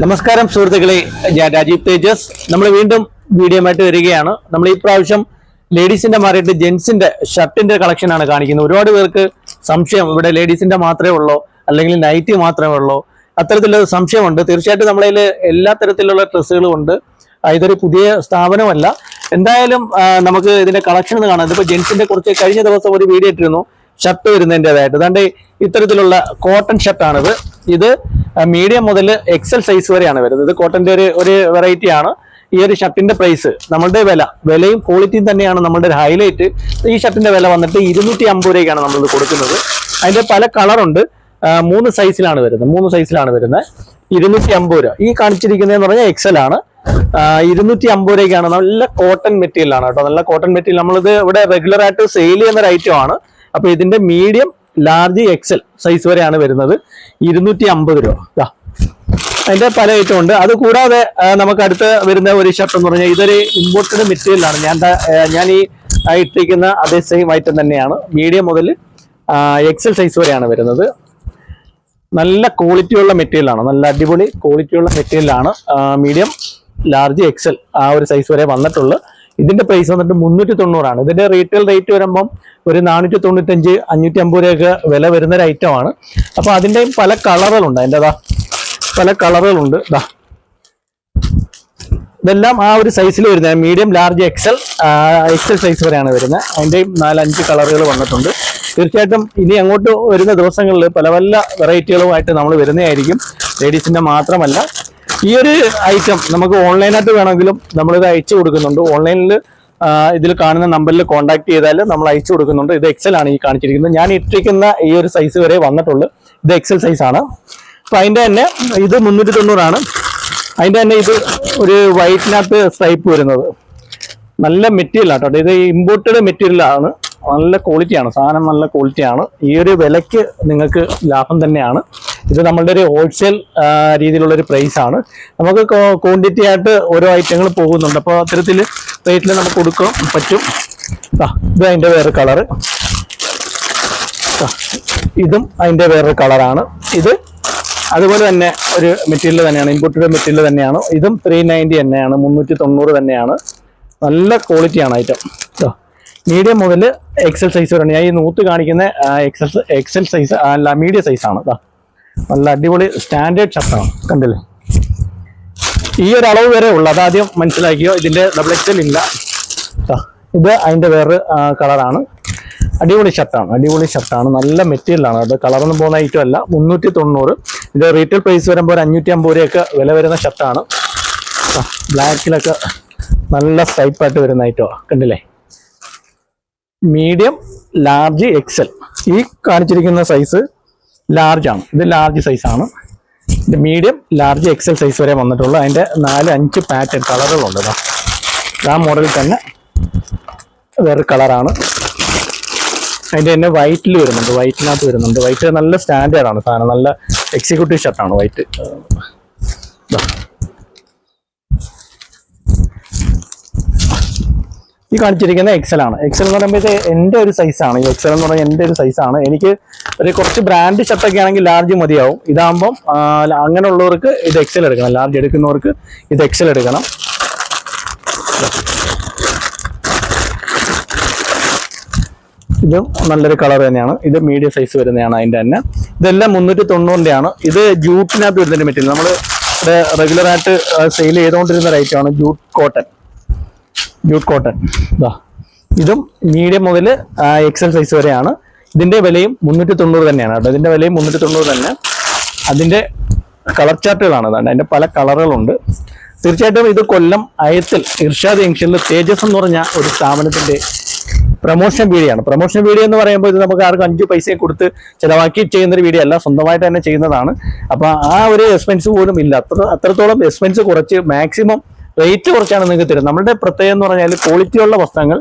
നമസ്കാരം സുഹൃത്തുക്കളെ. ഞാൻ രാജീവ് തേജസ്. നമ്മൾ വീണ്ടും വീഡിയോ ആയിട്ട് വരികയാണ്. നമ്മൾ ഈ പ്രാവശ്യം ലേഡീസിന്റെ മാറിയിട്ട് ജെൻസിന്റെ ഷർട്ടിന്റെ കളക്ഷൻ ആണ് കാണിക്കുന്നത്. ഒരുപാട് പേർക്ക് സംശയം ഇവിടെ ലേഡീസിന്റെ മാത്രമേ ഉള്ളൂ അല്ലെങ്കിൽ നൈറ്റി മാത്രമേ ഉള്ളൂ. അത്തരത്തിലുള്ള സംശയമുണ്ട്. തീർച്ചയായിട്ടും നമ്മളതിൽ എല്ലാ തരത്തിലുള്ള ഡ്രസ്സുകളും ഉണ്ട്. ഇതൊരു പുതിയ സ്ഥാപനമല്ല. എന്തായാലും നമുക്ക് ഇതിന്റെ കളക്ഷൻ ഒന്ന് കാണാം. ഇതിപ്പോ ജെന്റ്സിന്റെ കുറച്ച് കഴിഞ്ഞ ദിവസം ഒരു വീഡിയോ ഇട്ടിരുന്നു. ഷർട്ട് വരുന്നതിന്റെതായിട്ട് അതാണ്ട് ഇത്തരത്തിലുള്ള കോട്ടൺ ഷർട്ടാണിത് ഇത് മീഡിയം മുതൽ എക്സൽ സൈസ് വരെയാണ് വരുന്നത്. ഇത് കോട്ടന്റെ ഒരു ഒരു വെറൈറ്റി ആണ്. ഈ ഒരു ഷർട്ടിന്റെ പ്രൈസ് നമ്മളുടെ വില വിലയും ക്വാളിറ്റിയും തന്നെയാണ് നമ്മളുടെ ഒരു ഹൈലൈറ്റ് ഈ ഷർട്ടിന്റെ വില വന്നിട്ട് ഇരുന്നൂറ്റി അമ്പത് രൂപയ്ക്കാണ് നമ്മളിത് കൊടുക്കുന്നത്. അതിന്റെ പല കളറുണ്ട് മൂന്ന് സൈസിലാണ് വരുന്നത്. മൂന്ന് സൈസിലാണ് വരുന്നത്. ഇരുന്നൂറ്റി അമ്പത് രൂപ. ഈ കാണിച്ചിരിക്കുന്നതെന്ന് പറഞ്ഞാൽ എക്സൽ ആണ്. ഇരുന്നൂറ്റി അമ്പത് രൂപയ്ക്കാണ്. നല്ല കോട്ടൺ മെറ്റീരിയൽ ആണ് കേട്ടോ. നല്ല കോട്ടൺ മെറ്റീരിയൽ നമ്മളിത് ഇവിടെ റെഗുലർ ആയിട്ട് സെയിൽ ചെയ്യുന്ന ഒരു ഐറ്റം ആണ്. അപ്പൊ ഇതിന്റെ മീഡിയം ലാർജ് എക്സൽ സൈസ് വരെയാണ് വരുന്നത്. ഇരുന്നൂറ്റി അമ്പത് രൂപ. അതിന്റെ പല ഐറ്റം ഉണ്ട്. അത് കൂടാതെ നമുക്ക് അടുത്ത് വരുന്ന ഒരു ഷർട്ട് എന്ന് പറഞ്ഞാൽ ഇതൊരു ഇമ്പോർട്ടഡ് മെറ്റീരിയലാണ് ഞാൻ ഞാൻ ഈ ഇട്ടിരിക്കുന്ന അതേ സെയിം ഐറ്റം തന്നെയാണ്. മീഡിയം മുതൽ എക്സൽ സൈസ് വരെയാണ് വരുന്നത്. നല്ല ക്വാളിറ്റിയുള്ള മെറ്റീരിയലാണ് നല്ല അടിപൊളി ക്വാളിറ്റിയുള്ള മെറ്റീരിയലാണ് മീഡിയം ലാർജ് എക്സൽ ആ ഒരു സൈസ് വരെ വന്നിട്ടുള്ളൂ ഇതിന്റെ പ്രൈസ് വന്നിട്ട് മുന്നൂറ്റി തൊണ്ണൂറാണ് ഇതിന്റെ റീറ്റെയിൽ റേറ്റ് വരുമ്പം ഒരു നാനൂറ്റി തൊണ്ണൂറ്റഞ്ച് അഞ്ഞൂറ്റി അമ്പത് രൂപയൊക്കെ വില വരുന്ന ഒരു ഐറ്റം ആണ്. അപ്പൊ അതിന്റെയും പല കളറുകളുണ്ട്. അതിന്റെ അതാ പല കളറുകളുണ്ട്. ഇതാ ഇതെല്ലാം ആ ഒരു സൈസിൽ വരുന്ന medium large XL XL size വരെയാണ് വരുന്നത്. അതിന്റെയും നാലഞ്ച് കളറുകൾ വന്നിട്ടുണ്ട്. തീർച്ചയായിട്ടും ഇനി അങ്ങോട്ട് വരുന്ന ദിവസങ്ങളിൽ പല പല വെറൈറ്റികളുമായിട്ട് നമ്മൾ വരുന്നതായിരിക്കും. ലേഡീസിന്റെ മാത്രമല്ല ഈ ഒരു ഐറ്റം നമുക്ക് ഓൺലൈനായിട്ട് വേണമെങ്കിലും നമ്മളിത് അയച്ചു കൊടുക്കുന്നുണ്ട്. ഓൺലൈനിൽ ഇതിൽ കാണുന്ന നമ്പറിൽ കോൺടാക്ട് ചെയ്താൽ നമ്മൾ അയച്ചു കൊടുക്കുന്നുണ്ട്. ഇത് എക്സൽ ആണ് ഈ കാണിച്ചിരിക്കുന്നത്. ഞാൻ ഇട്ടിരിക്കുന്ന ഈ ഒരു സൈസ് വരെ വന്നിട്ടുള്ളൂ. ഇത് എക്സൽ സൈസ് ആണ്. അപ്പം അതിന്റെ തന്നെ ഇത് മുന്നൂറ്റി തൊണ്ണൂറാണ് അതിന്റെ തന്നെ ഇത് ഒരു വൈറ്റിനകത്ത് സ്ട്രൈപ്പ് വരുന്നത്. നല്ല മെറ്റീരിയൽ ആട്ടോ ഇത് ഇമ്പോർട്ടഡ് മെറ്റീരിയൽ ആണ്. നല്ല ക്വാളിറ്റിയാണ് സാധനം നല്ല ക്വാളിറ്റിയാണ് ഈ ഒരു വിലയ്ക്ക് നിങ്ങൾക്ക് ലാഭം തന്നെയാണ്. ഇത് നമ്മളുടെ ഒരു ഹോൾസെയിൽ രീതിയിലുള്ള ഒരു പ്രൈസ് ആണ്. നമുക്ക് ക്വാണ്ടിറ്റി ആയിട്ട് ഓരോ ഐറ്റങ്ങൾ പോകുന്നുണ്ട്. അപ്പോൾ അത്തരത്തിൽ റേറ്റിൽ നമുക്ക് കൊടുക്കാൻ പറ്റും. ദാ, ഇത് അതിന്റെ വേറെ കളറ് ഇതും അതിന്റെ വേറൊരു കളറാണ് ഇത് അതുപോലെ തന്നെ ഒരു മെറ്റീരിയൽ തന്നെയാണ്. ഇമ്പോർട്ടഡ് മെറ്റീരിയൽ തന്നെയാണ്. ഇതും ത്രീ നയന്റി തന്നെയാണ്. മുന്നൂറ്റി തൊണ്ണൂറ് തന്നെയാണ്. നല്ല ക്വാളിറ്റിയാണ് ഐറ്റം മീഡിയം മുതൽ എക്സൽ സൈസ് വരെയാണ്. ഞാൻ ഈ നൂത്ത് കാണിക്കുന്ന എക്സൽ എക്സൽ സൈസ് അല്ല മീഡിയം സൈസാണ് കേട്ടോ. നല്ല അടിപൊളി സ്റ്റാൻഡേർഡ് ഷർട്ടാണ് കണ്ടില്ലേ? ഈ ഒരു അളവ് വരെ ഉള്ളു. അതാദ്യം മനസ്സിലാക്കിയോ ഇതിന്റെ ഡബിൾ എക്സൽ ഇല്ല. ഇത് അതിന്റെ വേറെ കളറാണ് അടിപൊളി ഷർട്ടാണ് അടിപൊളി ഷർട്ടാണ് നല്ല മെറ്റീരിയൽ ആണ് അത്. കളറൊന്നും പോകുന്ന ഐറ്റം അല്ല. മുന്നൂറ്റി തൊണ്ണൂറ് ഇത് റീറ്റെയിൽ പ്രൈസ് വരുമ്പോൾ ഒരു അഞ്ഞൂറ്റി അമ്പത് രൂപയൊക്കെ വില വരുന്ന ഷർട്ടാണ് ബ്ലാക്കിലൊക്കെ നല്ല സ്റ്റൈപ്പായിട്ട് വരുന്ന ഐറ്റമാണ് കണ്ടില്ലേ? മീഡിയം ലാർജ് എക്സൽ ഈ കാണിച്ചിരിക്കുന്ന സൈസ് ലാർജ് ആണ്. ഇത് ലാർജ് സൈസ് ആണ്. ഇത് മീഡിയം ലാർജ് എക്സൽ സൈസ് വരെ വന്നിട്ടുള്ളൂ. അതിന്റെ നാല് അഞ്ച് പാറ്റേൺ കളറുകളുണ്ട്. ആ മോഡലിൽ തന്നെ വേറെ കളറാണ് അതിന്റെ തന്നെ വൈറ്റിൽ വരുന്നുണ്ട്. വൈറ്റിനകത്ത് വരുന്നുണ്ട്. വൈറ്റ് നല്ല സ്റ്റാൻഡേർഡാണ് സാധനം. നല്ല എക്സിക്യൂട്ടീവ് ഷർട്ടാണ് വൈറ്റ് ഈ കാണിച്ചിരിക്കുന്ന എക്സൽ ആണ്. എക്സൽ എന്ന് പറയുമ്പോൾ ഇത് എന്റെ ഒരു സൈസാണ് ഈ എക്സൽ എന്ന് പറഞ്ഞാൽ എന്റെ ഒരു സൈസാണ് എനിക്ക് ഒരു കുറച്ച് ബ്രാൻഡ് ഷർട്ടൊക്കെ ആണെങ്കിൽ ലാർജ് മതിയാവും. ഇതാകുമ്പം അങ്ങനെയുള്ളവർക്ക് ഇത് എക്സൽ എടുക്കണം. ലാർജ് എടുക്കുന്നവർക്ക് ഇത് എക്സൽ എടുക്കണം. ഇതും നല്ലൊരു കളർ തന്നെയാണ്. ഇത് മീഡിയം സൈസ് വരുന്നതാണ് അതിന്റെ തന്നെ. ഇതെല്ലാം മുന്നൂറ്റി തൊണ്ണൂറിന്റെ ആണ്. ഇത് ജൂട്ടിനകത്ത് വരുന്നതിന്റെ മെറ്റീരിയൽ നമ്മൾ റെഗുലർ ആയിട്ട് സെയിൽ ചെയ്തുകൊണ്ടിരുന്ന ആണ് ജൂട്ട് കോട്ടൺ ജൂട്ട് കോട്ടൺ. ഇതാ ഇതും മീഡിയം മുതൽ എക്സൽ സൈസ് വരെയാണ്. ഇതിന്റെ വിലയും മുന്നൂറ്റി തൊണ്ണൂറ് തന്നെയാണ് കേട്ടോ. ഇതിന്റെ വിലയും മുന്നൂറ്റി തൊണ്ണൂറ് തന്നെ. അതിന്റെ കളർ ചാർട്ടുകളാണ്. അതാണ് അതിന്റെ പല കളറുകളുണ്ട്. തീർച്ചയായിട്ടും ഇത് കൊല്ലം അയത്തിൽ ഇർഷാദ് ജംഗ്ഷനിൽ തേജസ് എന്ന് പറഞ്ഞ ഒരു സ്ഥാപനത്തിന്റെ പ്രൊമോഷൻ വീഡിയോയാണ്. പ്രൊമോഷൻ വീഡിയോ എന്ന് പറയുമ്പോൾ ഇത് നമുക്ക് ആർക്കും അഞ്ച് പൈസ കൊടുത്ത് ചിലവാക്കി ചെയ്യുന്ന ഒരു വീഡിയോ അല്ല സ്വന്തമായിട്ട് തന്നെ ചെയ്യുന്നതാണ്. അപ്പോൾ ആ ഒരു എക്സ്പെൻസ് പോലും ഇല്ല. അത്ര അത്രത്തോളം എക്സ്പെൻസ് കുറച്ച് മാക്സിമം റേറ്റ് കുറച്ചാണ് നിങ്ങൾക്ക് തരുന്നത്. നമ്മുടെ പ്രത്യേകം എന്ന് പറഞ്ഞാൽ ക്വാളിറ്റിയുള്ള വസ്ത്രങ്ങൾ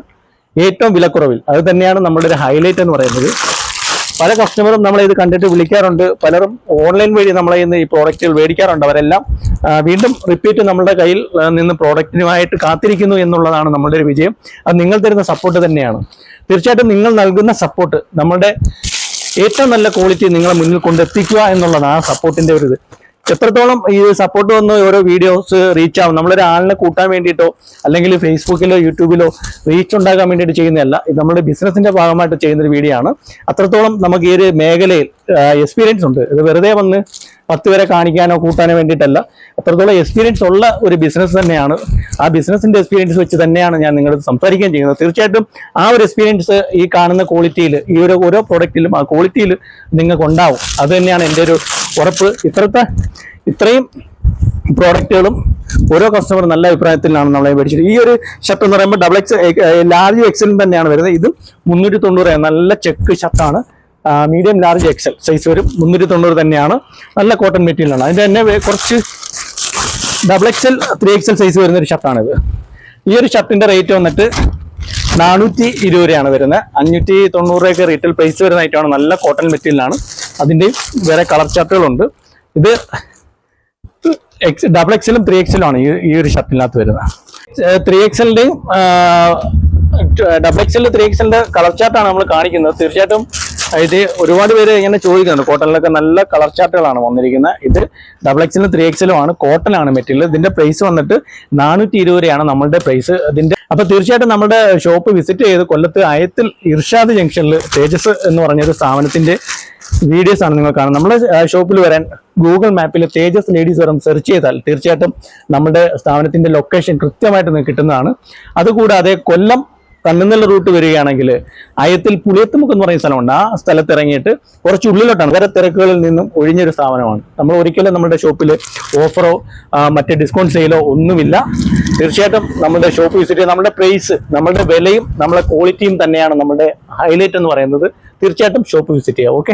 ഏറ്റവും വിലക്കുറവിൽ. അത് തന്നെയാണ് നമ്മുടെ ഒരു ഹൈലൈറ്റ് എന്ന് പറയുന്നത്. പല കസ്റ്റമറും നമ്മളെ ഇത് കണ്ടിട്ട് വിളിക്കാറുണ്ട്. പലരും ഓൺലൈൻ വഴി നമ്മളെ ഇന്ന് ഈ പ്രോഡക്റ്റുകൾ മേടിക്കാറുണ്ട്. അവരെല്ലാം വീണ്ടും റിപ്പീറ്റ് നമ്മുടെ കയ്യിൽ നിന്ന് പ്രോഡക്റ്റിനുമായിട്ട് കാത്തിരിക്കുന്നു എന്നുള്ളതാണ് നമ്മളുടെ ഒരു വിജയം. അത് നിങ്ങൾ തരുന്ന സപ്പോർട്ട് തന്നെയാണ്. തീർച്ചയായിട്ടും നിങ്ങൾ നൽകുന്ന സപ്പോർട്ട് നമ്മുടെ ഏറ്റവും നല്ല ക്വാളിറ്റി നിങ്ങളെ മുന്നിൽ കൊണ്ടെത്തിക്കുക എന്നുള്ളതാണ് ആ സപ്പോർട്ടിന്റെ ഒരു ഇത്. എത്രത്തോളം ഈ സപ്പോർട്ട് വന്ന് ഓരോ വീഡിയോസ് റീച്ച് ആവും? നമ്മളൊരാളിനെ കൂട്ടാൻ വേണ്ടിയിട്ടോ അല്ലെങ്കിൽ ഫേസ്ബുക്കിലോ യൂട്യൂബിലോ റീച്ച് ഉണ്ടാക്കാൻ വേണ്ടിയിട്ട് ചെയ്യുന്നതല്ല. ഇത് നമ്മുടെ ബിസിനസിന്റെ ഭാഗമായിട്ട് ചെയ്യുന്ന ഒരു വീഡിയോ ആണ്. അത്രത്തോളം നമുക്ക് ഈ ഒരു മേഖലയിൽ എക്സ്പീരിയൻസ് ഉണ്ട്. ഇത് വെറുതെ വന്ന് പത്ത് പേരെ കാണിക്കാനോ കൂട്ടാനോ വേണ്ടിയിട്ടല്ല. അത്രത്തോളം എക്സ്പീരിയൻസ് ഉള്ള ഒരു ബിസിനസ് തന്നെയാണ്. ആ ബിസിനസിന്റെ എക്സ്പീരിയൻസ് വെച്ച് തന്നെയാണ് ഞാൻ നിങ്ങളോട് സംസാരിക്കുകയും ചെയ്യുന്നത്. തീർച്ചയായിട്ടും ആ ഒരു എക്സ്പീരിയൻസ് ഈ കാണുന്ന ക്വാളിറ്റിയിൽ ഈ ഒരു ഓരോ പ്രോഡക്റ്റിലും ആ ക്വാളിറ്റിയിൽ നിങ്ങൾക്ക് ഉണ്ടാവും. അത് തന്നെയാണ് എന്റെ ഒരു ഉറപ്പ്. ഇത്രത്തെ ഇത്രയും പ്രോഡക്റ്റുകളും ഓരോ കസ്റ്റമർ നല്ല അഭിപ്രായത്തിലാണ് നമ്മളെ മേടിച്ചത് ഈ ഒരു ഷർട്ട് എന്ന് പറയുമ്പോൾ ഡബിൾ എക്സ് ലാർജ് എക്സലും തന്നെയാണ് വരുന്നത്. ഇത് മുന്നൂറ്റി തൊണ്ണൂറ് നല്ല ചെക്ക് ഷർട്ടാണ് മീഡിയം ലാർജ് എക്സൽ സൈസ് വരും മുന്നൂറ്റി തൊണ്ണൂറ് തന്നെയാണ്. നല്ല കോട്ടൺ മെറ്റീരിയലാണ് അതിന്റെ തന്നെ കുറച്ച് double XL three XL size വരുന്ന ഒരു ഷർട്ടാണിത് ഈ ഒരു ഷർട്ടിന്റെ റേറ്റ് വന്നിട്ട് നാനൂറ്റി ഇരുപത് രൂപയാണ് വരുന്നത്. അഞ്ഞൂറ്റി തൊണ്ണൂറ് റീറ്റെയിൽ പ്രൈസ് വരുന്ന ഐറ്റമാണ് നല്ല കോട്ടൺ മെറ്റീരിയലാണ് അതിന്റെയും വേറെ കളർ ഷർട്ടുകളുണ്ട് ഇത് എക്സ് ഡബിൾ എക്സലും ത്രീ എക്സലും ആണ് ഈ ഒരു ഷർട്ടിനകത്ത് വരുന്നത്. ത്രീ എക്സലിന്റെയും ഡബിൾ എക്സലിന്റെ ത്രീ എക്സലിന്റെ കളർ ചാർട്ടാണ് നമ്മൾ കാണിക്കുന്നത്. തീർച്ചയായിട്ടും ഇത് ഒരുപാട് പേര് ഇങ്ങനെ ചോദിക്കുന്നുണ്ട്. കോട്ടണിലൊക്കെ നല്ല കളർ ചാർട്ടുകളാണ് വന്നിരിക്കുന്നത്. ഇത് ഡബിൾ എക്സലും ത്രീ എക്സലും ആണ്. കോട്ടൺ ആണ് മെറ്റീരിയൽ ഇതിന്റെ പ്രൈസ് വന്നിട്ട് നാനൂറ്റി ഇരുപത് രൂപയാണ് നമ്മളുടെ പ്രൈസ് ഇതിന്റെ അപ്പൊ തീർച്ചയായിട്ടും നമ്മുടെ ഷോപ്പ് വിസിറ്റ് ചെയ്ത് കൊല്ലത്ത് അയത്തിൽ ഇർഷാദ് ജംഗ്ഷനിൽ തേജസ് എന്ന് പറഞ്ഞ ഒരു സ്ഥാപനത്തിന്റെ വീഡിയോസ് ആണ് നിങ്ങൾ കാണുന്നത്. നമ്മുടെ ഷോപ്പിൽ വരാൻ ഗൂഗിൾ മാപ്പിൽ തേജസ് ലേഡീസ് വരം സെർച്ച് ചെയ്താൽ തീർച്ചയായിട്ടും നമ്മുടെ സ്ഥാപനത്തിന്റെ ലൊക്കേഷൻ കൃത്യമായിട്ട് കിട്ടുന്നതാണ്. അതുകൂടാതെ കൊല്ലം കണ്ണുന്നല്ല റൂട്ട് വരികയാണെങ്കിൽ അയത്തിൽ പുളിയത്തുമുക്ക് എന്ന് പറയുന്ന സ്ഥലമുണ്ട്. ആ സ്ഥലത്ത് ഇറങ്ങിയിട്ട് കുറച്ച് ഉള്ളിലോട്ടാണ്. വേറെ തിരക്കുകളിൽ നിന്നും ഒഴിഞ്ഞൊരു സ്ഥാപനമാണ്. നമ്മൾ ഒരിക്കലും നമ്മുടെ ഷോപ്പിൽ ഓഫറോ മറ്റേ ഡിസ്കൗണ്ട് സെയിലോ ഒന്നുമില്ല. തീർച്ചയായിട്ടും നമ്മുടെ ഷോപ്പ് വിസിറ്റ് ചെയ്യുക നമ്മുടെ പ്രൈസ് നമ്മുടെ വിലയും നമ്മുടെ ക്വാളിറ്റിയും തന്നെയാണ് നമ്മുടെ ഹൈലൈറ്റ് എന്ന് പറയുന്നത്. തീർച്ചയായിട്ടും ഷോപ്പ് വിസിറ്റ് ചെയ്യുക ഓക്കെ